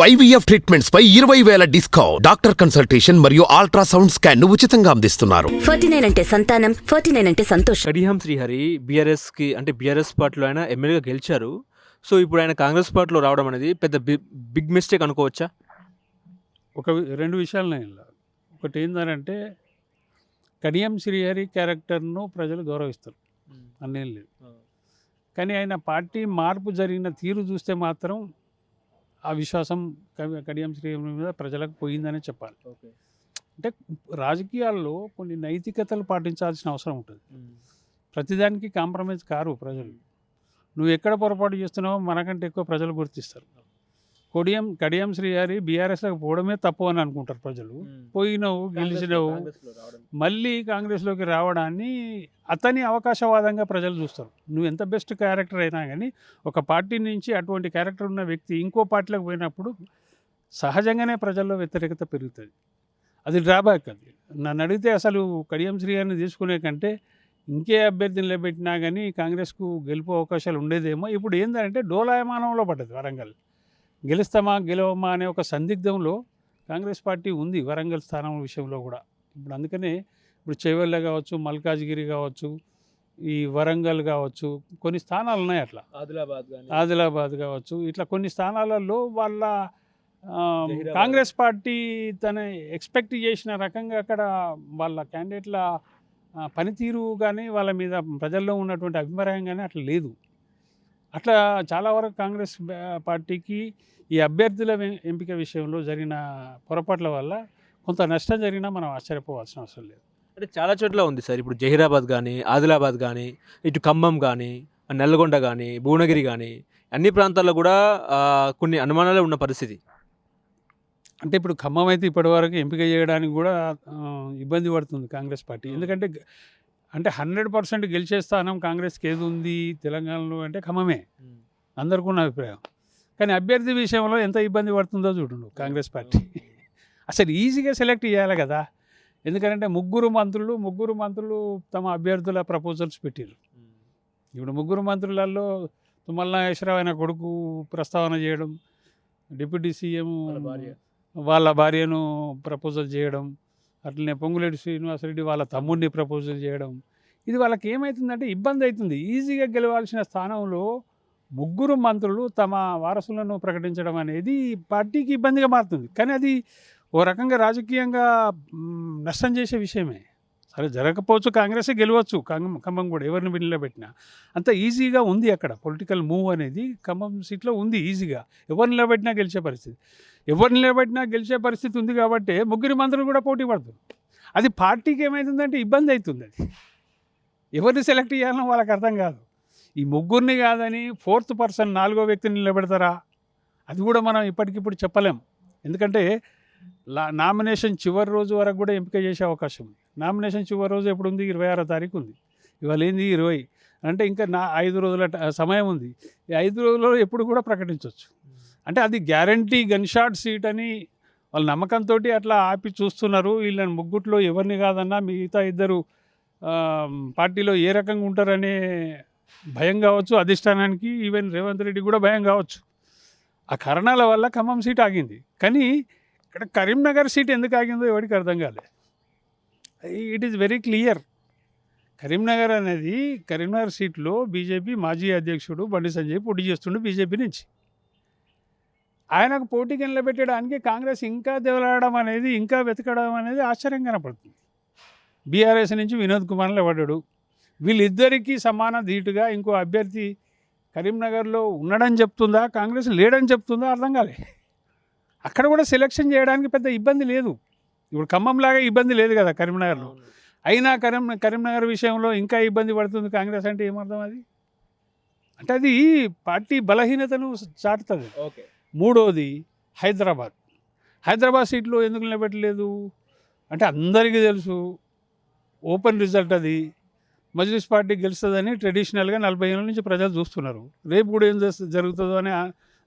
IVF treatments పై ఇరవై వేల డిస్కౌంట్. డాక్టర్ కన్సల్టేషన్ మరియు అల్ట్రాసౌండ్ స్కాన్ను ఉచితంగా అందిస్తున్నారు. ఫార్టీ నైన్ అంటే సంతానం ఫార్టీ నైన్ అంటే సంతోషం. కడియం శ్రీహరి బీఆర్ఎస్కి అంటే బీఆర్ఎస్ పార్టీలో ఆయన ఎమ్మెల్యేగా గెలిచారు. సో ఇప్పుడు ఆయన కాంగ్రెస్ పార్టీలో రావడం అనేది పెద్ద బి- బిగ్ మిస్టేక్ అనుకోవచ్చా? ఒక వి- రెండు విషయాలు నేను ఇలా. ఒకటి ఏంటంటే కడియం శ్రీహరి క్యారెక్టర్ను ప్రజలు గౌరవిస్తారు. అన్నేం లేదు. కానీ ఆయన పార్టీ మార్పు జరిగిన తీరు చూస్తే మాత్రం ఆ విశ్వాసం కవి- కడియం శ్రీహరి మీద ప్రజలకు పోయిందనే చెప్పాలి. అంటే రాజకీయాల్లో కొన్ని నైతికతలు పాటించాల్సిన అవసరం ఉంటుంది. ప్రతిదానికి కాంప్రమైజ్ కారు ప్రజలు. నువ్వు ఎక్కడ పొరపాటు చేస్తున్నావో మనకంటే ఎక్కువ ప్రజలు గుర్తిస్తారు. కొడియం కడియం శ్రీహరి బీఆర్ఎస్లోకి పోవడమే తప్పు అని అనుకుంటారు ప్రజలు. పోయినావు గెలిచినావు మళ్ళీ కాంగ్రెస్లోకి రావడాన్ని అతని అవకాశవాదంగా ప్రజలు చూస్తారు. నువ్వు ఎంత బెస్ట్ క్యారెక్టర్ అయినా కానీ ఒక పార్టీ నుంచి అటువంటి క్యారెక్టర్ ఉన్న వ్యక్తి ఇంకో పార్టీలోకి పోయినప్పుడు సహజంగానే ప్రజల్లో వ్యతిరేకత పెరుగుతుంది. అది డ్రాబ్యాక్ అది. నన్ను అడిగితే అసలు కడియం శ్రీగారిని తీసుకునే కంటే ఇంకే అభ్యర్థిని నిలబెట్టినా కానీ కాంగ్రెస్కు గెలుపు అవకాశాలు ఉండేదేమో. ఇప్పుడు ఏంటంటే డోలాయమానంలో పడ్డది వరంగల్. గెలుస్తామా గెలవమా అనే ఒక సందిగ్ధంలో కాంగ్రెస్ పార్టీ ఉంది వరంగల్ స్థానం విషయంలో కూడా. ఇప్పుడు అందుకనే ఇప్పుడు చేవెళ్ళ కావచ్చు మల్కాజ్గిరి కావచ్చు ఈ వరంగల్ కావచ్చు కొన్ని స్థానాలు ఉన్నాయి అట్లా. ఆదిలాబాద్ ఆదిలాబాద్ కావచ్చు ఇట్లా కొన్ని స్థానాలలో వాళ్ళ. కాంగ్రెస్ పార్టీ తన ఎక్స్పెక్ట్ చేసిన రకంగా అక్కడ వాళ్ళ క్యాండిడేట్ల పనితీరు కానీ వాళ్ళ మీద ప్రజల్లో ఉన్నటువంటి అభిప్రాయం కానీ అట్లా లేదు. అట్లా చాలా వరకు కాంగ్రెస్ పార్టీకి ఈ అభ్యర్థుల ఎంపిక విషయంలో జరిగిన పొరపాట్ల వల్ల కొంత నష్టం జరిగినా మనం ఆశ్చర్యపోవాల్సిన అవసరం లేదు. అంటే చాలా చోట్ల ఉంది సార్. ఇప్పుడు జహీరాబాద్ కానీ ఆదిలాబాద్ కానీ ఇటు ఖమ్మం కానీ నల్లగొండ కానీ భువనగిరి కానీ అన్ని ప్రాంతాల్లో కూడా కొన్ని అనుమానాలే ఉన్న పరిస్థితి. అంటే ఇప్పుడు ఖమ్మం అయితే ఇప్పటివరకు ఎంపిక చేయడానికి కూడా ఇబ్బంది పడుతుంది కాంగ్రెస్ పార్టీ. ఎందుకంటే అంటే హండ్రెడ్ పర్సెంట్ గెలిచే స్థానం కాంగ్రెస్కి ఏది ఉంది? తెలంగాణలో అంటే ఖమ్మమే. అందరికీ ఉన్న అభిప్రాయం. కానీ అభ్యర్థి విషయంలో ఎంత ఇబ్బంది పడుతుందో చూడండు కాంగ్రెస్ పార్టీ. అసలు ఈజీగా సెలెక్ట్ చేయాలి కదా. ఎందుకంటే ముగ్గురు మంత్రులు ముగ్గురు మంత్రులు తమ అభ్యర్థుల ప్రపోజల్స్ పెట్టారు ఇప్పుడు ముగ్గురు మంత్రులలో తుమ్మల నాగేశ్వరరావు ఆయన కొడుకు ప్రస్తావన చేయడం డిప్యూటీ సీఎం వాళ్ళ భార్య. వాళ్ళ భార్యను ప్రపోజల్ చేయడం అట్లనే పొంగులేటి శ్రీనివాసరెడ్డి వాళ్ళ తమ్ముడిని ప్రపోజల్ చేయడం. ఇది వాళ్ళకి ఏమవుతుందంటే ఇబ్బంది అవుతుంది ఈజీగా గెలవాల్సిన స్థానంలో ముగ్గురు మంత్రులు తమ వారసులను ప్రకటించడం అనేది పార్టీకి ఇబ్బందిగా మారుతుంది. కానీ అది ఓ రకంగా రాజకీయంగా నష్టం చేసే విషయమే. సరే జరగకపోవచ్చు కాంగ్రెస్ గెలవచ్చు. ఖమ్మం ఖమ్మం కూడా ఎవరిని నిలబెట్టినా అంత ఈజీగా ఉంది అక్కడ పొలిటికల్ మూవ్ అనేది. ఖమ్మం సీట్లో ఉంది ఈజీగా. ఎవరిని నిలబెట్టినా గెలిచే పరిస్థితి. ఎవరిని నిలబెట్టినా గెలిచే పరిస్థితి ఉంది కాబట్టి ముగ్గురు మంత్రులు కూడా పోటీ పడుతుంది అది పార్టీకి ఏమవుతుందంటే ఇబ్బంది అవుతుంది అది. ఎవరిని సెలెక్ట్ చేయాలో వాళ్ళకి అర్థం కాదు. ఈ ముగ్గురిని కాదని ఫోర్త్ పర్సన్ నాలుగో వ్యక్తిని నిలబెడతారా? అది కూడా మనం ఇప్పటికిప్పుడు చెప్పలేం. ఎందుకంటే లా నామినేషన్ చివరి రోజు వరకు కూడా ఎంపిక చేసే అవకాశం ఉంది. నామినేషన్ చివరి రోజు ఎప్పుడు ఉంది ఇరవై ఆరో తారీఖు ఉంది ఇవాళ ఏంది ఇరవై. అంటే ఇంకా నా ఐదు రోజుల సమయం ఉంది. ఈ ఐదు రోజుల్లో ఎప్పుడు కూడా ప్రకటించవచ్చు అంటే అది గ్యారంటీ గన్ షాట్ సీట్ అని వాళ్ళ నమ్మకంతో అట్లా ఆపి చూస్తున్నారు. వీళ్ళని ముగ్గుట్లో ఎవరిని కాదన్నా మిగతా ఇద్దరు పార్టీలో ఏ రకంగా ఉంటారనే భయం కావచ్చు. అధిష్టానానికి ఈవెన్ రేవంత్ రెడ్డి కూడా భయం కావచ్చు. ఆ కారణాల వల్ల ఖమ్మం సీట్ ఆగింది. కానీ ఇక్కడ కరీంనగర్ సీట్ ఎందుకు ఆగిందో ఎవరికి అర్థం కాలేదు it is very clear Karimnagar అనేది కరీంనగర్ సీట్లో బీజేపీ మాజీ అధ్యక్షుడు బండి సంజయ్ పోటీ చేస్తుండే బీజేపీ నుంచి. ఆయనకు పోటీకి నిలబెట్టడానికి కాంగ్రెస్ ఇంకా దెవలాడడం అనేది ఇంకా వెతకడం అనేది ఆశ్చర్యం కనపడుతుంది. బీఆర్ఎస్ నుంచి వినోద్ కుమార్ నిలబడ్డాడు. వీళ్ళిద్దరికీ సమాన ధీటుగా ఇంకో అభ్యర్థి కరీంనగర్లో ఉన్నాడని చెప్తుందా కాంగ్రెస్ లేడని చెప్తుందా అర్థం కాలే. అక్కడ కూడా సెలెక్షన్ చేయడానికి పెద్ద ఇబ్బంది లేదు. ఇప్పుడు ఖమ్మంలాగా ఇబ్బంది లేదు కదా కరీంనగర్లో. అయినా కరీం కరీంనగర్ విషయంలో ఇంకా ఇబ్బంది పడుతుంది కాంగ్రెస్ అంటే ఏమర్థం అది? అంటే అది పార్టీ బలహీనతను చాటుతుంది. ఓకే. మూడోది హైదరాబాద్. హైదరాబాద్ సీట్లో ఎందుకు నిలబెట్టలేదు? అంటే అందరికీ తెలుసు ఓపెన్ రిజల్ట్ అది. మజ్లిస్ పార్టీ గెలుస్తుందని ట్రెడిషనల్గా నలభై ఏళ్ళ నుంచి ప్రజలు చూస్తున్నారు. రేపు కూడా ఏం చేస్త- జరుగుతుందో అని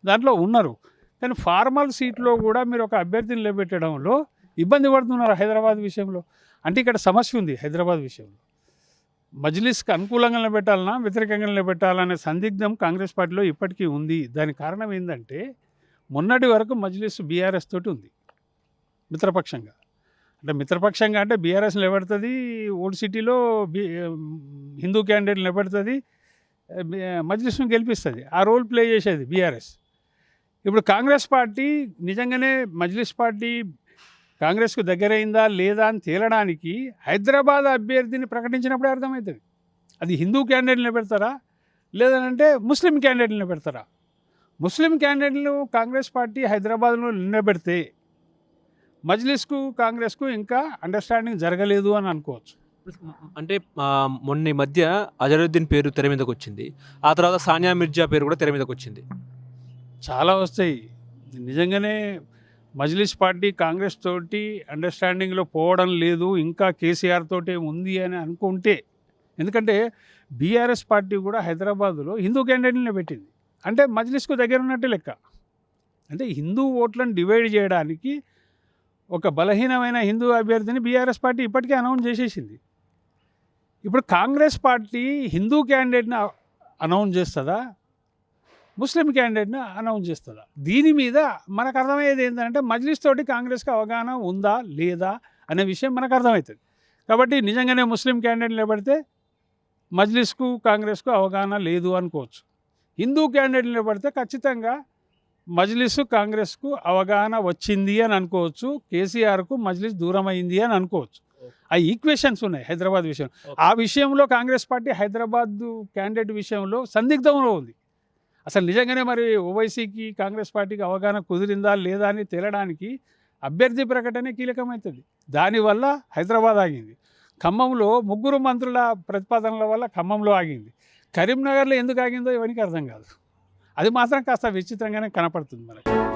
దాంట్లో ఉన్నారు. కానీ ఫార్మల్ సీట్లో కూడా మీరు ఒక అభ్యర్థిని నిలబెట్టడంలో ఇబ్బంది పడుతున్నారు హైదరాబాద్ విషయంలో. అంటే ఇక్కడ సమస్య ఉంది హైదరాబాద్ విషయంలో. మజ్లిస్కి అనుకూలంగా నిలబెట్టాలన్నా వ్యతిరేకంగా నిలబెట్టాలనే సందిగ్ధం కాంగ్రెస్ పార్టీలో ఇప్పటికీ ఉంది. దాని కారణం ఏంటంటే మొన్నటి వరకు మజ్లిస్ బీఆర్ఎస్ తోటి ఉంది. మిత్రపక్షంగా. అంటే మిత్రపక్షంగా అంటే బీఆర్ఎస్ నిలబెడుతుంది ఓల్డ్ సిటీలో బీ హిందూ క్యాండిడేట్ నిలబెడుతుంది మజ్లిస్ను గెలిపిస్తుంది. ఆ రోల్ ప్లే చేసేది బీఆర్ఎస్. ఇప్పుడు కాంగ్రెస్ పార్టీ నిజంగానే మజ్లిస్ పార్టీ కాంగ్రెస్కు దగ్గరైందా లేదా అని తేలడానికి హైదరాబాద్ అభ్యర్థిని ప్రకటించినప్పుడే అర్థమవుతుంది అది హిందూ క్యాండిడేట్ నిలబెడతారా లేదంటే ముస్లిం క్యాండిడేట్ నిలబెడతారా ముస్లిం క్యాండిడేట్లు కాంగ్రెస్ పార్టీ హైదరాబాద్లో నిలబెడితే మజ్లిస్కు కాంగ్రెస్కు ఇంకా అండర్స్టాండింగ్ జరగలేదు అని అనుకోవచ్చు. అంటే మొన్న మధ్య అజరుద్దీన్ పేరు తెర మీదకి వచ్చింది. ఆ తర్వాత సానియా మిర్జా పేరు కూడా తెర మీదకి వచ్చింది. చాలా వస్తాయి. నిజంగానే మజ్లిస్ పార్టీ కాంగ్రెస్ తోటి అండర్స్టాండింగ్లో పోవడం లేదు ఇంకా కేసీఆర్ తోటే ఉంది అని అనుకుంటే ఎందుకంటే బీఆర్ఎస్ పార్టీ కూడా హైదరాబాద్లో హిందూ క్యాండిడేట్ని పెట్టింది. అంటే మజ్లిస్కు దగ్గర ఉన్నట్టు లెక్క. అంటే హిందూ ఓట్లను డివైడ్ చేయడానికి ఒక బలహీనమైన హిందూ అభ్యర్థిని బీఆర్ఎస్ పార్టీ ఇప్పటికే అనౌన్స్ చేసేసింది. ఇప్పుడు కాంగ్రెస్ పార్టీ హిందూ క్యాండిడేట్ని అనౌన్స్ చేస్తుందా? ముస్లిం క్యాండిడేట్ని అనౌన్స్ చేస్తుందా దీని మీద మనకు అర్థమయ్యేది ఏంటంటే మజ్లిస్ తోటి కాంగ్రెస్కి అవగాహన ఉందా లేదా అనే విషయం మనకు అర్థమవుతుంది. కాబట్టి నిజంగానే ముస్లిం క్యాండిడేట్ నిలబడితే మజ్లిస్కు కాంగ్రెస్కు అవగాహన లేదు అనుకోవచ్చు. హిందూ క్యాండిడేట్ నిలబడితే ఖచ్చితంగా మజ్లిస్ కాంగ్రెస్కు అవగాహన వచ్చింది అని అనుకోవచ్చు. కేసీఆర్కు మజ్లిస్ దూరం అయింది అని అనుకోవచ్చు. ఆ ఈక్వేషన్స్ ఉన్నాయి హైదరాబాద్ విషయం ఆ విషయంలో కాంగ్రెస్ పార్టీ హైదరాబాద్ క్యాండిడేట్ విషయంలో సందిగ్ధంలో ఉంది. అసలు నిజంగానే మరి ఓవైసీకి కాంగ్రెస్ పార్టీకి అవగాహన కుదిరిందా లేదా అని తేలడానికి అభ్యర్థి ప్రకటనే కీలకమవుతుంది దానివల్ల హైదరాబాద్ ఆగింది. ఖమ్మంలో ముగ్గురు మంత్రుల ప్రతిపాదనల వల్ల ఖమ్మంలో ఆగింది. కరీంనగర్లో ఎందుకు ఆగిందో ఇవన్నీ అర్థం కాదు. అది మాత్రం కాస్త విచిత్రంగానే కనపడుతుంది మనకి.